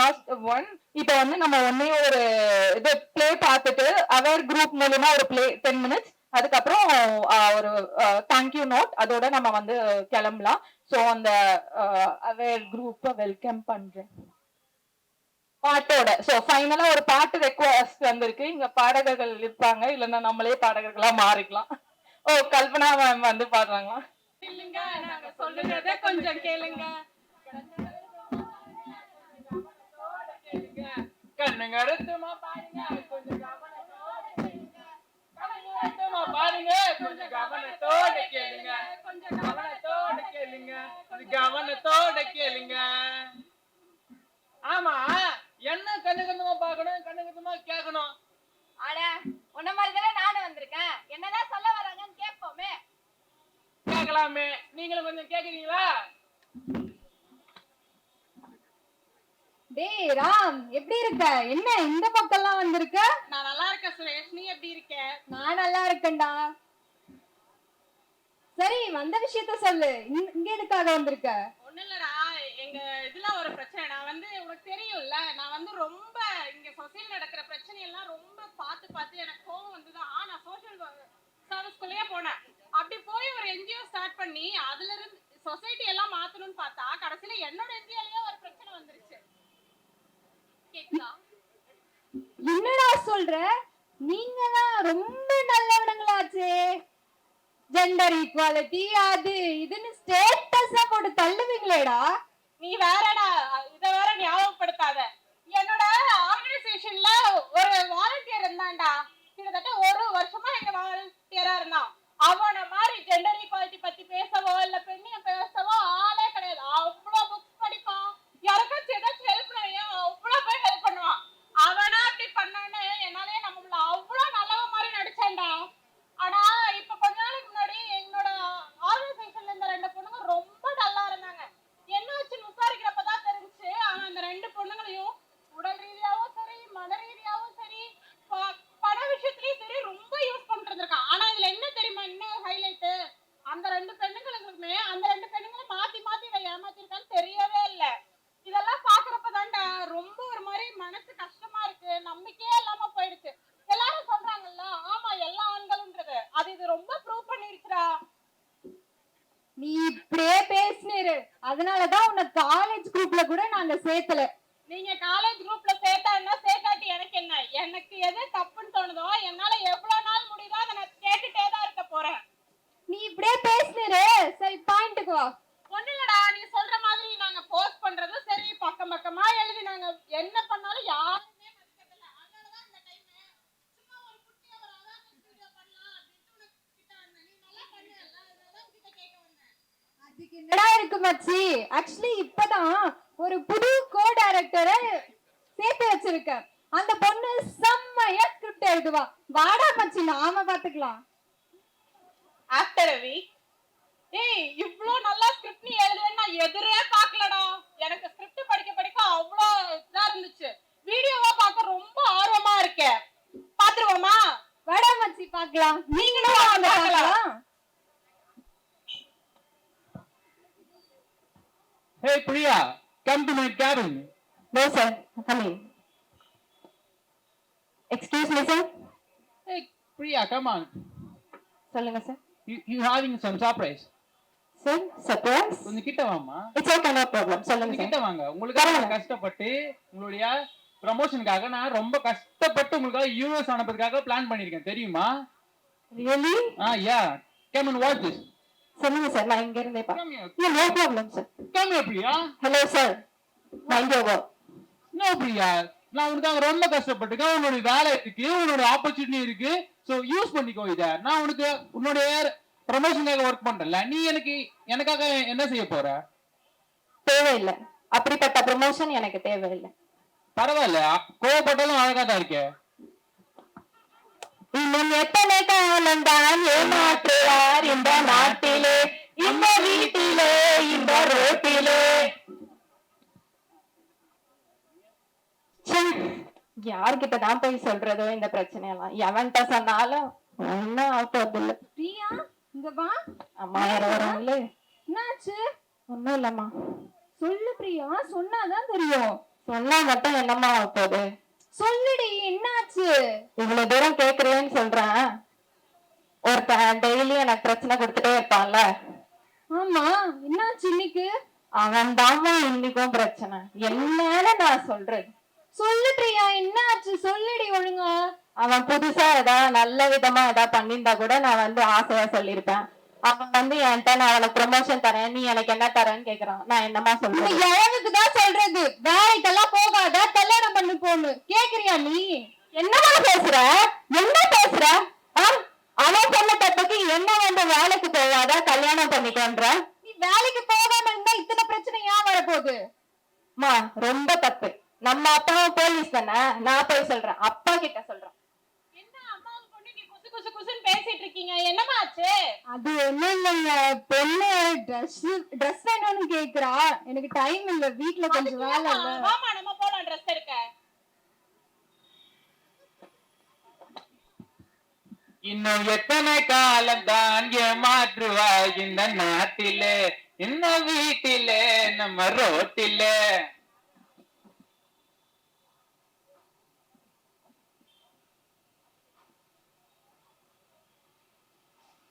Not one இப்போ வந்து நம்ம ஒன்னே ஒரு இது பிளே பார்த்துட்டு அவர் குரூப் மூலமா ஒரு பிளே டென் மினிட்ஸ் அதுக்கப்புறம் ஒரு தேங்க்யூ நோட் அதோட நம்ம வந்து கிளம்பலாம். ஸோ அந்த அவர் குரூப்பை வெல்கம் பண்றேன். பாட்டோட. சோ ஃபைனலா ஒரு பாட்டு ரெக்வஸ்ட் வந்திருக்கு. இங்க பாடகர்கள் இருப்பாங்க. இல்லைன்னா நம்மளே பாடகர்களா மாறிக்கலாம். ஓ கல்பனா மேம் வந்து பாடுறாங்களா? இல்லைங்க நாங்க சொல்லுறத கொஞ்சம் கேளுங்க. அறுத்துமா பாருங்க கொஞ்சம் கவனத்தோட பாருங்க கொஞ்சம் கவனத்தோட கேளுங்க. கொஞ்சம் கவனத்தோட கேளுங்க கவனத்தோட கேளுங்க. ஆமா என்ன கண்ணு கண்ணுமா பார்க்கணும் கண்ணு கண்ணுமா கேட்கணும்? அட உன்ன மாதிரி தானே நானும் வந்திருக்கேன். என்னதான் சொல்ல வராங்கன்னு கேட்போமே. கேட்கலாமே. நீங்களும் கொஞ்சம் கேக்குறீங்களா? டேய் ராம் எப்படி இருக்க? என்ன இந்த பக்கம்லாம் வந்திருக்க? நான் நல்லா இருக்கேன் சுரேஷ். நீ எப்படி இருக்க? நான் நல்லா இருக்கேன்டா. சரி வந்த விஷயத்த சொல்லு. இங்க- எதுக்காக வந்திருக்க? ஒண்ணும் இல்லடா. எங்க இதுல ஒரு பிரச்சனை. நான் வந்து உனக்கு தெரியும்ல நான் வந்து ரொம்ப இங்க சொசைட்டில நடக்கிற பிரச்சனை எல்லாம் ரொம்ப பார்த்து பார்த்து எனக்கு கோவம் வந்துதான் நான் சோஷியல் சர்வீஸ்குள்ளேயே போனேன். அப்படி போய் ஒரு என்ஜிஓ ஸ்டார்ட் பண்ணி அதுல இருந்து சொசைட்டி எல்லாம் மாத்தணும்னு பார்த்தா கடைசியில என்னோட என்ஜிஓலயே ஒரு பிரச்சனை வந்துருச்சு. என்னடா சொல்ற? நீங்க தான் ரொம்ப நல்லவனுங்களாச்சே. ஜெண்டர் ஈக்குவாலிட்டி அது இதுன்னு ஸ்டேட்டஸா போட்டு தள்ளுவீங்களேடா. நீ வேறடா இத வேற ஞாபகப்படுத்தாத. என்னோட ஆர்கனைசேஷன்ல ஒரு வாலண்டியர் இருந்தான்டா கிட்டத்தட்ட ஒரு வருஷமா எங்க வாலண்டியரா இருந்தான் அவன மாதிரி ஜெண்டர் ஈக்குவாலிட்டி பத்தி பேசவோ இல்ல பெண்ணியம் பேசவோ ஆளே கிடையாது அவ்வளவு புக்ஸ் படிப்பான் யாருக்காச்சும் ஏதாச்சும் ஹெல்ப் பண்ணையா அவ்வளவு போய் ஹெல்ப் பண்ணுவான் அவனா அப்படி பண்ணான்னு என்னாலே நம்மள அவ்வளவு நல்லவ மாதிரி நடிச்சேன்டா ஆனா இப்ப கொஞ்ச நாளைக்கு முன்னாடி என்னோட ஆர்கனைசேஷன்ல இருந்த ரெண்டு பொண்ணுங்க ரொம்ப டல்லா இருந்தாங்க என்ன வச்சுன்னு விசாரிக்கிறப்பதான் தெரிஞ்சுச்சு ஆனா அந்த ரெண்டு பொண்ணுங்களையும் உடல் ரீதியாவும் சரி மன ரீதியாவும் சரி ப- பண விஷயத்துலயும் சரி ரொம்ப யூஸ் பண்ணிட்டு இருந்திருக்கான் ஆனா இதுல என்ன தெரியுமா இன்னும் ஹைலைட் அந்த ரெண்டு பெண்ணுங்களுக்குமே அந்த ரெண்டு பெண்ணுங்களும் மாத்தி மாத்தி இவன் ஏமாத்திருக்கான்னு தெரியவே இல்ல இதெல்லாம் பாக்குறப்ப தான்டா ரொம்ப ஒரு மாதிரி மனசு கஷ்டமா இருக்கு நம்பிக்கையே இல்லாம போயிடுச்சு எல்லாரும் சொல்றாங்கல்ல ஆமா எல்லா ஆண்களும்ன்றது அது இது ரொம்ப ப்ரூவ் பண்ணிருச்சுடா நீ இப்படியே பேசினிரு அதனாலதான் உன்னை காலேஜ் குரூப்ல கூட நாங்க சேர்த்தல நீங்க காலேஜ் குரூப்ல சேர்த்தா என்ன சேர்க்காட்டி எனக்கு என்ன? எனக்கு எது தப்புன்னு தோணுதோ என்னால எவ்வளவு நாள் முடியுதோ அதை நான் கேட்டுட்டே தான் இருக்க போறேன். நீ இப்படியே பேசினிரு. சரி பாயிண்ட்டுக்கு வா. ஒண்ணு இல்லடா நீ சொல்ற மாதிரி நாங்க போஸ்ட் பண்றதும் சரி பக்கம் பக்கமா எழுதி நாங்க என்ன பண்ணாலும் யாருமே அதுக்கு என்னடா மச்சி ஆக்சுவலி இப்பதான் ஒரு புது கோ டைரக்டரை சேர்த்து வச்சிருக்கேன். அந்த பொண்ணு செம்மையா ஸ்கிரிப்ட் எழுதுவா. வாடா மச்சி நாம பாத்துக்கலாம். ஆஃப்டர் வீக் ஏய் இவ்ளோ நல்லா ஸ்கிரிப்ட் நீ எழுதுவேன்னு நான் எதிரே பார்க்கலடா எனக்கு ஸ்கிரிப்ட் படிக்க படிக்க அவ்வளோ இதா இருந்துச்சு. வீடியோவா பார்க்க ரொம்ப ஆர்வமா இருக்கேன். பாத்துருவோமா? வாடா மச்சி பாக்கலாம். நீங்களும் பார்க்கலாம் Hey Priya, come to my cabin. No sir coming excuse me sir Hey Priya, come on. சொல்லுங்க sir You you having some surprise. Sir surprise கொஞ்சம் கிட்ட வாமா இட்ஸ் ஓகே நோ ப்ராப்ளம் சொல்லுங்க கொஞ்சம் சார் கிட்ட வாங்க. உங்களுக்காக நான் கஷ்டப்பட்டு உங்களுடைய ப்ரமோஷனுக்காக நான் ரொம்ப கஷ்டப்பட்டு உங்களுக்காக யூஎஸ் அனுப்புறதுக்காக பிளான் பண்ணிருக்கேன் தெரியுமா? Really ah yeah come and watch this சொல்லுங்க சார் நான் இங்க இருந்தே இல்ல no problem sir come here Priya hello sir your no Priya நான் உனக்காக ரொம்ப கஷ்டப்பட்டுருக்கேன். உன்னோட வேலை இருக்கு உன்னோட ஆப்பர்ச்சுனிட்டி இருக்கு. ஸோ யூஸ் பண்ணிக்கோ இதை. நான் உனக்கு உன்னுடைய ப்ரமோஷனுக்காக ஒர்க் பண்றேன்ல. நீ எனக்கு எனக்காக என்ன செய்ய போற? தேவையில்லை. அப்படிப்பட்ட ப்ரமோஷன் எனக்கு தேவையில்லை. பரவாயில்ல கோவப்பட்டாலும் அழகா தான் இருக்கே. இன்னும் எத்தனை காலம் தான் ஏமாற்றுவார் இந்த நாட்டிலே? இந்த வீட்டிலே இந்த ரோட்டிலே? யார்கிட்ட தான் போய் சொல்றதோ இந்த பிரச்சனையெல்லாம்? எவன்கிட்ட சொன்னாலும் ஒன்னும் ஆகிறது இல்ல பிரியா இங்க வா. அம்மா வராங்களே. என்னாச்சு? ஒன்னும் இல்லம்மா. சொல்லு பிரியா சொன்னாதான் தெரியும். சொன்னா மட்டும் என்னம்மா ஆகப் போகுது? சொல்லுடி என்னாச்சு? இவ்வளவு தூரம் கேக்குறேன்னு சொல்றேன். ஒருத்தன் டெய்லி எனக்கு பிரச்சனை கொடுத்துட்டே இருப்பான்ல. ஆமா என்னாச்சு இன்னைக்கு? அவன் தாம்மா இன்னைக்கும் பிரச்சனை. என்னன்னு நான் சொல்றது. சொல்லு பிரியா என்னாச்சு? சொல்லுடி ஒழுங்கா. அவன் புதுசா ஏதாவது நல்ல விதமா ஏதாவது பண்ணியிருந்தா கூட நான் வந்து ஆசையா சொல்லியிருப்பேன். அவன் வந்து என்கிட்ட நான் அவனுக்கு ப்ரொமோஷன் தரேன். நீ எனக்கு என்ன தரேன்னு கேக்குறான். நான் என்னமா சொல்றேன் இழவுக்கு தான் சொல்றது? வேலைக்கெல்லாம் போகாத. கல்யாணம் பண்ணி போன்னு. கேக்குறியா நீ? என்னமா பேசுற? என்ன பேசுற? அவன் சொன்ன தப்புக்கு என்ன வந்து வேலைக்கு போவாத கல்யாணம் பண்ணிக்கோன்ற. நீ வேலைக்கு போகாம இருந்தா இத்தனை பிரச்சனை ஏன் வரப்போகுது? மா ரொம்ப தப்பு. நம்ம அப்பாவும் போலீஸ் தானே? நான் போய் சொல்றேன். அப்பா கிட்ட சொல்றேன் என்ன அம்மாவை கொண்டு நீ குசு குசு குசுன்னு பேசிட்டு இருக்கீங்க என்னமா ஆச்சு அது ஒண்ணும் இல்லைங்க பொண்ணு ட்ரெஸ் ட்ரெஸ் வேணும்னு கேக்குறா. எனக்கு டைம் இல்ல. வீட்ல கொஞ்சம் வேலை இல்ல. வாமா நம்ம போலாம் ட்ரெஸ் எடுக்க. இன்னும் எத்தனை காலம் தான் ஏமாற்றுவாய் இந்த நாட்டிலே இந்த வீட்டிலே நம்ம ரோட்டிலே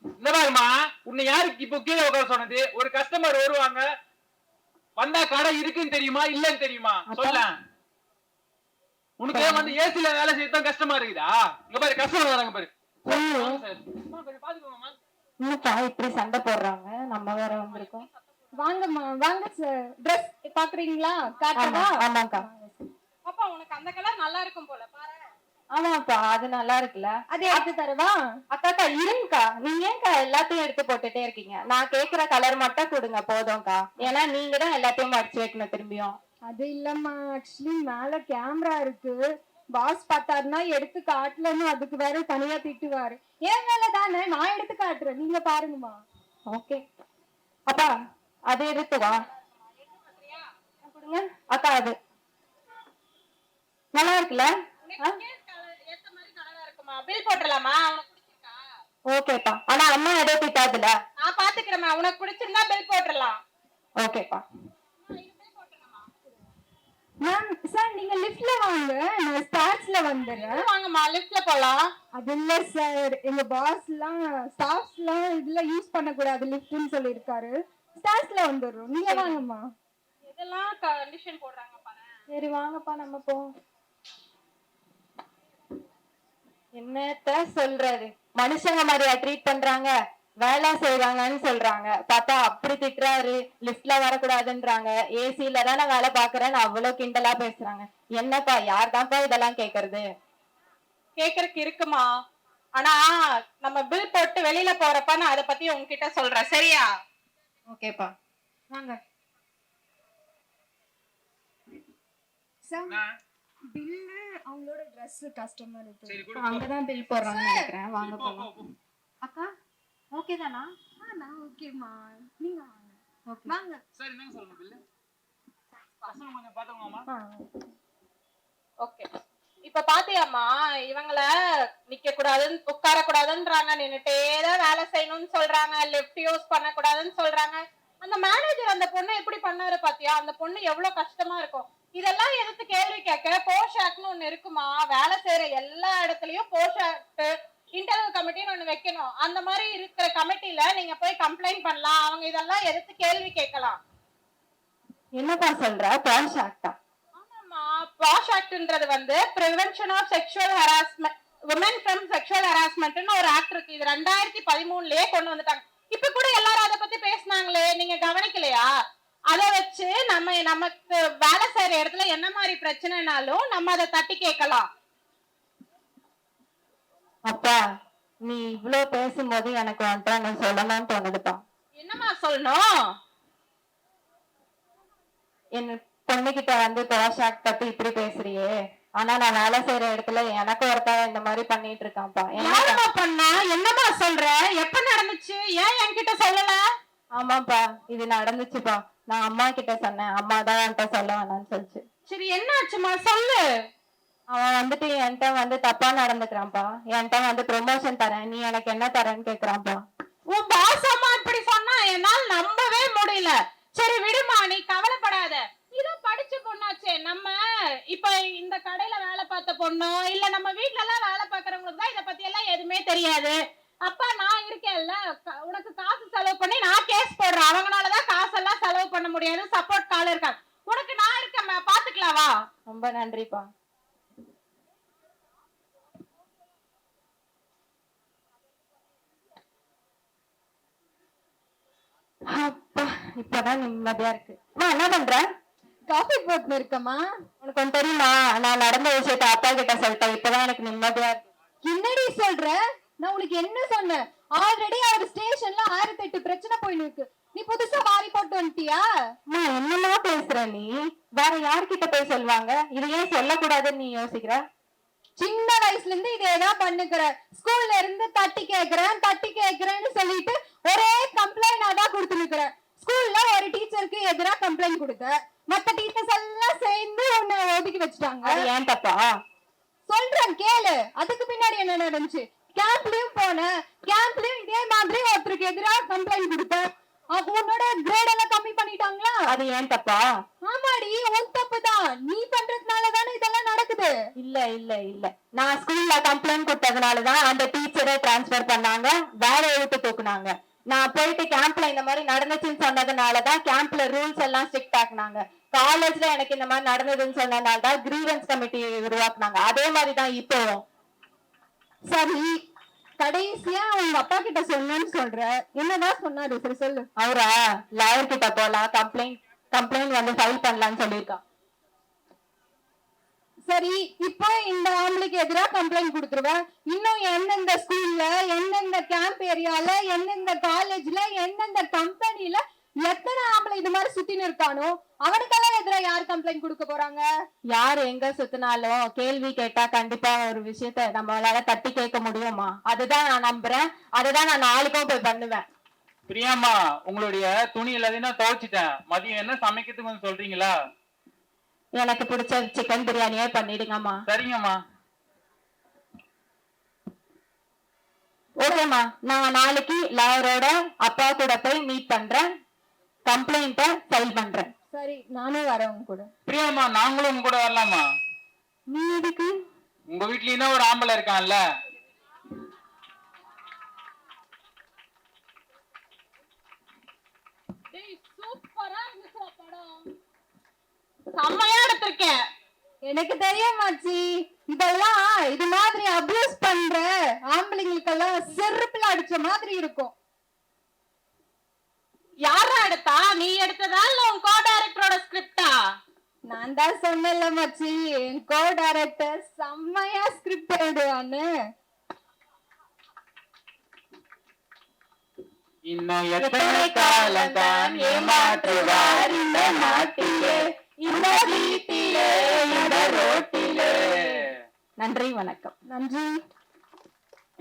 இந்த மாதிரிமா உன்னை யாருக்கு இப்போ கீழே உட்கார சொன்னது? ஒரு கஸ்டமர் வருவாங்க. வந்தா கடை இருக்குன்னு தெரியுமா? இல்லன்னு தெரியுமா? சொல்ல உனக்கு வந்து ஏசில வேலை செய்யத்தான் கஷ்டமா இருக்குதா? இங்க பாரு கஸ்டமர் வராங்க பாரு. இன்னுப்பா இப்படி சண்டை போடுறாங்க? நம்ம வேற வந்திருக்கோம். வாங்கம்மா வாங்க சார் ட்ரெஸ் பாக்குறீங்களா? காட்டவா ஆமா, ஆமாக்கா பாப்பா உனக்கு அந்த கலர் நல்லா இருக்கும் போல பாரு ஆமாப்பா அது நல்லா இருக்குல்ல. அது எடுத்து தரவா? அக்காக்கா இருங்கக்கா நீங்க ஏன்க்கா எல்லாத்தையும் எடுத்து போட்டுட்டே இருக்கீங்க? நான் கேக்குற கலர் மட்டும் கொடுங்க போதும்க்கா. ஏன்னா நீங்க தான் எல்லாத்தையும் மடிச்சு வைக்கணும் திரும்பியும். அது இல்லம்மா. ஆக்சுவலி மேல கேமரா இருக்கு. பாஸ் பார்த்தாருன்னா எடுத்து காட்டலன்னு அதுக்கு வேற தனியா திட்டுவாரு. ஏன் வேலை தானே? நான் எடுத்து காட்டுறேன். நீங்க பாருங்கம்மா. ஓகே அப்பா அது எடுத்து வா கொடுங்க அக்கா அது. நல்லா இருக்குல்ல? உனக்கு colour ஏத்த மாதிரி கலரா இருக்குமா பில் போட்டுடலாமா ஓகேப்பா. ஆனா அம்மா எதோ திட்டாதுல. நான் பாத்துக்கிறேம்மா. உனக்கு பிடிச்சிருந்தா பில் போட்டுடலாம் ஓகேப்பா. மேம் சார் நீங்க லிஃப்ட்ல வாங்க. நான் ஸ்டார்ஸ்ல வந்துடுறேன். வாங்கம்மா. லிஃப்ட்ல போலாம். அது இல்ல சார் எங்க பாஸ் எல்லாம் ஸ்டாஃப்ஸ் எல்லாம் இதுல யூஸ் பண்ண கூடாது லிஃப்ட்னு சொல்லியிருக்காரு. ஸ்டார்ஸ்ல வந்துடுறோம். நீங்க வாங்கம்மா. இதெல்லாம் கண்டிஷன் போடுறாங்க பாரு. சரி வாங்கப்பா. நம்ம போ. என்னத்த சொல்றது? மனுஷங்க மாதிரியா ட்ரீட் பண்றாங்க. வேலை செய்றாங்கன்னு சொல்றாங்க. பார்த்தா அப்படி திட்டுறாரு. லிஃப்ட்ல வரக்கூடாதுன்றாங்க. ஏசில தானே வேலை பாக்குறேன்னு அவ்வளவு கிண்டலா பேசுறாங்க. என்னப்பா யார் தான்ப்பா இதெல்லாம் கேக்குறது? கேக்குறதுக்கு இருக்குமா? ஆனா நம்ம பில் போட்டு வெளியில போறப்ப நான் அதை பத்தி உங்ககிட்ட சொல்றேன். சரியா? ஓகேப்பா. வாங்க? பில்லு அவங்களோட ட்ரெஸ் கஸ்டமர் இது போ. அங்கதான் பில் போடுறாங்கன்னு நினைக்கிறேன். வாங்க போலாம். அக்கா ஓகே தானா? ஆ நான் ஓகேம்மா நீங்க வாங்க. ஓகே வாங்க. சார் என்னங்க சொல்லணும் பில்லு பசங்க கொஞ்சம் பாத்துக்கோங்கம்மா ஓகே இப்ப பாத்தியாம்மா இவங்கள நிக்க கூடாதுன்னு உட்கார கூடாதுன்றாங்க நின்னுட்டே தான் வேலை செய்யணும்னு சொல்றாங்க. லெஃப்ட் யூஸ் பண்ண கூடாதுன்னு சொல்றாங்க. அந்த மேனேஜர் அந்த பொண்ணை எப்படி பண்ணாரு பாத்தியா? அந்த பொண்ணு எவ்வளவு கஷ்டமா இருக்கும். இதெல்லாம் எதிர்த்து கேள்வி கேட்க போஷ் ஆக்ட்னு ஒண்ணு இருக்குமா? வேலை செய்யற எல்லா இடத்துலயும் போஷ் ஆக்ட் இன்டர்வியூ கமிட்டின்னு ஒண்ணு வைக்கணும். அந்த மாதிரி இருக்கிற கமிட்டில நீங்க போய் கம்ப்ளைண்ட் பண்ணலாம். அவங்க இதெல்லாம் எதிர்த்து கேள்வி கேட்கலாம். என்னப்பா சொல்ற? பாஷ் ஆக்டா ஆமாம்மா. பாஷ் ஆக்ட்ன்றது வந்து prevention of sexual harassment women from sexual ஹராஸ்மெண்ட்னு ஒரு ஆக்ட் இருக்கு. இது ரெண்டாயிரத்தி பதிமூணுலயே கொண்டு வந்துட்டாங்க. இப்ப கூட எல்லாரும் அதை பத்தி பேசுனாங்களே. நீங்க கவனிக்கலையா? அதை வச்சு நம்ம நமக்கு வேலை செய்யற இடத்துல என்ன மாதிரி பிரச்சனைனாலும் நம்ம அதை தட்டி கேட்கலாம். அப்பா நீ இவ்ளோ பேசும்போது எனக்கு வந்துட்டு அங்க சொல்லணும்னு தோணுதுப்பா. என்னம்மா சொல்லணும்? என் பொண்ணுகிட்ட வந்து ஆக்ட் பத்தி இப்படி பேசுறியே. ஆனா நான் வேலை செய்யற இடத்துல எனக்கு ஒருத்தன் இந்த மாதிரி பண்ணிட்டு இருக்கான்ப்பா. என்ன யாரும்மா பண்ணா? என்னம்மா சொல்ற? எப்ப நடந்துச்சு? ஏன் என்கிட்ட சொல்லல? ஆமாப்பா இது நடந்துச்சுப்பா. நான் அம்மா கிட்ட சொன்னேன். அம்மா தான் என்கிட்ட சொல்ல வேணாம்னு சொல்லிச்சு. சரி என்னாச்சுமா சொல்லு. அவன் வந்துட்டு என்கிட்ட வந்து தப்பா நடந்துக்கிறான்ப்பா. என்கிட்ட வந்து ப்ரொமோஷன் தரேன். நீ எனக்கு என்ன தரேன்னு கேக்குறான்ப்பா. உன் பாஸ் அம்மா இப்படி சொன்னா என்னால நம்பவே முடியல சரி விடுமா நீ கவலைப்படாத இதோ படிச்ச பொண்ணாச்சே நம்ம இப்ப இந்த கடையில வேலை பார்த்த பொண்ணோ இல்ல நம்ம வீட்ல எல்லாம் வேலை பார்க்கறவங்களுக்கு தான் இத பத்தி எல்லாம் எதுவுமே தெரியாது அப்பா நான் இருக்கேன்ல க- உனக்கு காசு செலவு பண்ணி நான் கேஸ் போடுறேன் அவங்களாலதான் காசெல்லாம் செலவு பண்ண முடியாது சப்போர்ட் கால் இருக்காங்க உனக்கு நான் இருக்கேன் பாத்துக்கலாம் வா ரொம்ப நன்றிப்பா அப்பா இப்பதான் நிம்மதியா இருக்கு. அம்மா என்ன பண்ற? காஃபி போட்டு இருக்கமா உனக்கு ஒண்ணு தெரியுமா? நான் நடந்த விஷயத்த அப்பா கிட்ட சொல்லிட்டேன். இப்பதான் எனக்கு நிம்மதியா இருக்கு. என்னடி சொல்ற? நான் உனக்கு என்ன சொன்னேன்? ஆல்ரெடி அவர் ஸ்டேஷன்ல ஆயிரத்தி எட்டு பிரச்சனை போயின்னு இருக்கு. நீ புதுசா மாறி போட்டு வந்துட்டியா? அம்மா என்னமா பேசுற நீ. வேற யார்கிட்ட போய் சொல்லுவாங்க இது ஏன் சொல்லக்கூடாதுன்னு நீ யோசிக்கிற? சின்ன வயசுல இருந்து இதேதான் பண்ணுகிற ஸ்கூல்ல இருந்து தட்டி கேக்குறேன் தட்டி கேக்குறேன்னு சொல்லிட்டு ஒரே கம்ப்ளைண்ட் தான் கொடுத்து நிக்கிற. ஸ்கூல்ல ஒரு டீச்சருக்கு எதிரா கம்ப்ளைண்ட் கொடுத்த. மத்த டீச்சர்ஸ் எல்லாம் சேர்ந்து உன்னை ஒதுக்கி வச்சுட்டாங்க. ஏன் தப்பா? சொல்றேன் கேளு. அதுக்கு பின்னாடி என்ன நடந்துச்சு? கேம்ப்லயும் போனேன். கேம்ப்லயும் இதே மாதிரி ஒருத்தருக்கு எதிரா கம்ப்ளைண்ட் கொடுத்தேன். உன்னோட கிரேட் எல்லாம் கம்மி பண்ணிட்டாங்களா? அது ஏன் தப்பா? ஆமாடி உன் தப்பு தான் நீ பண்றதுனால தானே இதெல்லாம் நடக்குது. இல்ல இல்ல இல்ல. நான் ஸ்கூல்ல கம்ப்ளைண்ட் கொடுத்ததுனாலதான் அந்த டீச்சரை டிரான்ஸ்ஃபர் பண்ணாங்க. வேலையை விட்டு தூக்குனாங்க. நான் போயிட்டு கேம்ப்ல இந்த மாதிரி நடந்துச்சுன்னு சொன்னதுனாலதான் கேம்ப்ல ரூல்ஸ் எல்லாம் ஸ்ட்ரிக்ட் ஆக்குனாங்க. காலேஜ்ல எனக்கு இந்த மாதிரி நடந்ததுன்னு சொன்னதுனால தான் கிரீவன்ஸ் கமிட்டி உருவாக்குனாங்க. அதே மாதிரி தான் இப்போ சரி கடைசியா உங்க அப்பா கிட்ட சொன்னேன்னு சொல்ற. என்னதான் சொன்னாரு? சரி சொல்லு. அவரா? லாயர் கிட்ட போலாம். கம்ப்ளைண்ட் கம்ப்ளைண்ட் வந்து ஃபைல் பண்ணலாம்னு சொல்லியிருக்கான். சரி இப்போ இந்த ஆம்பளைக்கு எதிரா கம்ப்ளைண்ட் கொடுத்துருவேன் இன்னும் எந்தெந்த ஸ்கூல்ல எந்தெந்த கேம்ப் ஏரியால எந்தெந்த காலேஜ்ல எந்தெந்த கம்பெனில எத்தனை ஆம்பளை இது மாதிரி சுத்தின்னு இருக்கானோ அவனுக்கெல்லாம் எதிரா யார் கம்ப்ளைண்ட் கொடுக்க போறாங்க? யார் எங்க சுத்தினாலும் கேள்வி கேட்டா கண்டிப்பா ஒரு விஷயத்த நம்மளால தட்டி கேட்க முடியுமா? அதுதான் நான் நம்புறேன். அதுதான் நான் நாளைக்கும் போய் பண்ணுவேன். பிரியாம்மா உங்களுடைய துணி எல்லாத்தையும் நான் துவைச்சிட்டேன். மதியம் என்ன சமைக்கிறதுக்கு கொஞ்சம் சொல்றீங்களா? எனக்கு பிடிச்ச சிக்கன் பிரியாணியே பண்ணிடுங்கம்மா. சரிங்கம்மா. ஓகேம்மா நான் நாளைக்கு லாயரோட அப்பா கூட போய் மீட் பண்றேன். கம்ப்ளைண்ட்ட ஃபைல் பண்றேன். சரி நானும் வரேன் கூட. பிரியாம்மா நாங்களும் உங்க கூட வரலாமா? நீ எதுக்கு? உங்க வீட்லயும் ஒரு ஆம்பளை இருக்கான்ல. செம்மையா எடுத்திருக்கேன். எனக்கு தெரியும் மாச்சி. இதெல்லாம் இது மாதிரி அபியூஸ் பண்ற ஆம்பளைங்களுக்கெல்லாம் செருப்புல அடிச்ச மாதிரி இருக்கும் யாரா எடுத்தா இல்ல உன் கோ டைரக்டரோட ஸ்கிரிப்டா நான் தான் சொன்னேன்ல மச்சி. என் கோ டைரக்டர் செம்மையா ஸ்கிரிப்ட் எழுதுவான்னு. இன்னும் எத்தனை காலம் தான் ஏமாற்றுவார் இந்த நாட்டிலே? இந்த வீட்டிலே இந்த ரோட்டிலே? நன்றி வணக்கம். நன்றி.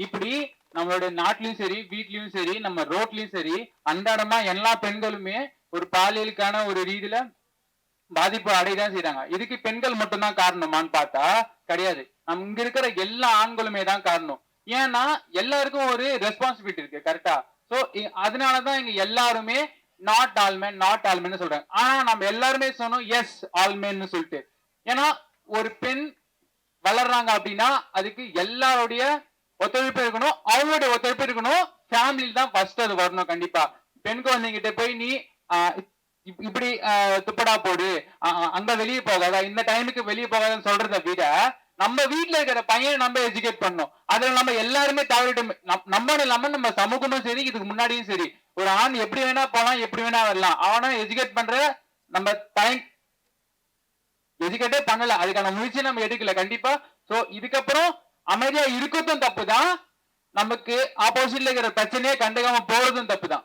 இப்படி நம்மளுடைய நாட்டிலயும் சரி வீட்லயும் சரி நம்ம ரோட்லயும் சரி அன்றாடமா எல்லா பெண்களுமே ஒரு பாலியலுக்கான ஒரு ரீதியில பாதிப்பு அடையதான் செய்யறாங்க இதுக்கு பெண்கள் மட்டும்தான் காரணமான்னு பார்த்தா கிடையாது. நம்ம இங்க இருக்கிற எல்லா ஆண்களுமே தான் காரணம். ஏன்னா எல்லாருக்கும் ஒரு ரெஸ்பான்சிபிலிட்டி இருக்கு கரெக்டா சோ அதனாலதான் இங்க எல்லாருமே நாட் ஆல்மேன் நாட் ஆல்மேன்னு சொல்றாங்க. ஆனா நம்ம எல்லாருமே சொன்னோம் எஸ் ஆல்மேன்னு சொல்லிட்டு. ஏன்னா ஒரு பெண் வளர்றாங்க அப்படின்னா அதுக்கு எல்லாருடைய ஒத்துழைப்பு இருக்கணும். அவங்களுடைய ஒத்துழைப்பு இருக்கணும். ஃபேமிலி தான் ஃபர்ஸ்ட் அது வரணும் கண்டிப்பா. பெண் குழந்தைகிட்ட போய் நீ இப்படி துப்படா போடு. அங்க வெளியே போகாத. இந்த டைமுக்கு வெளியே போகாதன்னு சொல்றதை விட நம்ம வீட்ல இருக்கிற பையனை நம்ம எஜுகேட் பண்ணும் அதுல நம்ம எல்லாருமே தவறிட்டு நம்- நம்ம இல்லாம நம்ம சமூகமும் சரி இதுக்கு முன்னாடியும் சரி. ஒரு ஆண் எப்படி வேணா போலாம் எப்படி வேணா வரலாம். அவனை எஜுகேட் பண்ற நம்ம பையன் எஜுகேட்டே பண்ணல. அதுக்கான முயற்சி நம்ம எடுக்கல கண்டிப்பா. சோ இதுக்கப்புறம் அமைதியா இருக்கிறதும் தப்பு தான் நமக்கு ஆப்போசிட்ல இருக்கிற பிரச்சனையே கண்டுக்காம போறதும் தப்பு தான்